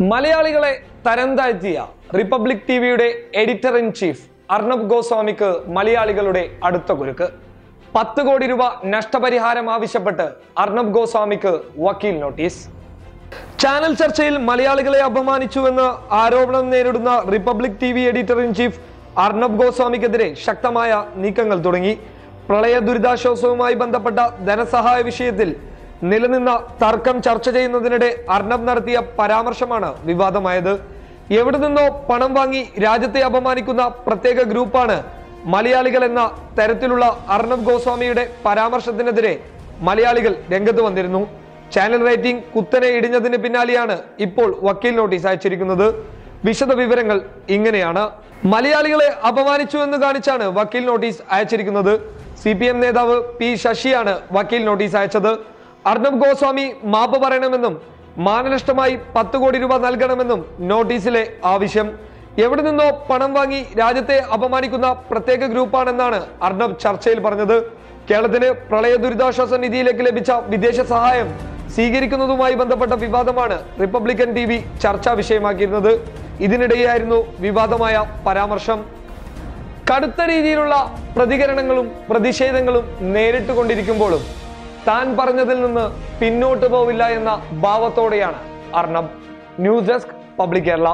മലയാളികളെ തരം താഴ്ത്തിയ റിപ്പബ്ലിക് ടി വിയുടെ എഡിറ്റർ ഇൻ ചീഫ് അർണബ് ഗോസ്വാമിക്ക് മലയാളികളുടെ അടുത്ത കുരുക്ക്. പത്ത് കോടി രൂപ നഷ്ടപരിഹാരം ആവശ്യപ്പെട്ട് അർണബ് ഗോസ്വാമിക്ക് വക്കീൽ നോട്ടീസ്. ചാനൽ ചർച്ചയിൽ മലയാളികളെ അപമാനിച്ചുവെന്ന് ആരോപണം നേരിടുന്ന Republic T V editor in chief Arnab ഗോസ്വാമിക്കെതിരെ ശക്തമായ നീക്കങ്ങൾ തുടങ്ങി. പ്രളയ ദുരിതാശ്വാസവുമായി ബന്ധപ്പെട്ട ധനസഹായ വിഷയത്തിൽ നിലനിന്ന തർക്കം ചർച്ച ചെയ്യുന്നതിനിടെ അർണബ് നടത്തിയ പരാമർശമാണ് വിവാദമായത്. എവിടെ നിന്നോ പണം വാങ്ങി രാജ്യത്തെ അപമാനിക്കുന്ന പ്രത്യേക ഗ്രൂപ്പാണ് മലയാളികൾ എന്ന തരത്തിലുള്ള അർണബ് ഗോസ്വാമിയുടെ പരാമർശത്തിനെതിരെ മലയാളികൾ രംഗത്ത് വന്നിരുന്നു. ചാനൽ റേറ്റിംഗ് കുത്തനെ ഇടിഞ്ഞതിന് പിന്നാലെയാണ് ഇപ്പോൾ വക്കീൽ നോട്ടീസ് അയച്ചിരിക്കുന്നത്. വിശദ വിവരങ്ങൾ ഇങ്ങനെയാണ്. മലയാളികളെ അപമാനിച്ചു എന്ന് കാണിച്ചാണ് വക്കീൽ നോട്ടീസ് അയച്ചിരിക്കുന്നത്. സി നേതാവ് പി ശശിയാണ് വക്കീൽ നോട്ടീസ് അയച്ചത്. അർണബ് ഗോസ്വാമി മാപ്പ് പറയണമെന്നും മാനനഷ്ടമായി പത്ത് കോടി രൂപ നൽകണമെന്നും നോട്ടീസിലെ ആവശ്യം. എവിടെ നിന്നോ പണം വാങ്ങി രാജ്യത്തെ അപമാനിക്കുന്ന പ്രത്യേക ഗ്രൂപ്പാണെന്നാണ് അർണബ് ചർച്ചയിൽ പറഞ്ഞത്. കേരളത്തിന് പ്രളയ ദുരിതാശ്വാസ നിധിയിലേക്ക് ലഭിച്ച വിദേശ സഹായം സ്വീകരിക്കുന്നതുമായി ബന്ധപ്പെട്ട വിവാദമാണ് റിപ്പബ്ലിക്കൻ ടി വി ചർച്ചാ വിഷയമാക്കിയിരുന്നത്. ഇതിനിടെയായിരുന്നു വിവാദമായ പരാമർശം. കടുത്ത രീതിയിലുള്ള പ്രതികരണങ്ങളും പ്രതിഷേധങ്ങളും നേരിട്ട് കൊണ്ടിരിക്കുമ്പോഴും താൻ പറഞ്ഞതിൽ നിന്ന് പിന്നോട്ട് പോവില്ല എന്ന ഭാവത്തോടെയാണ് Arnab. News desk Public Kerala.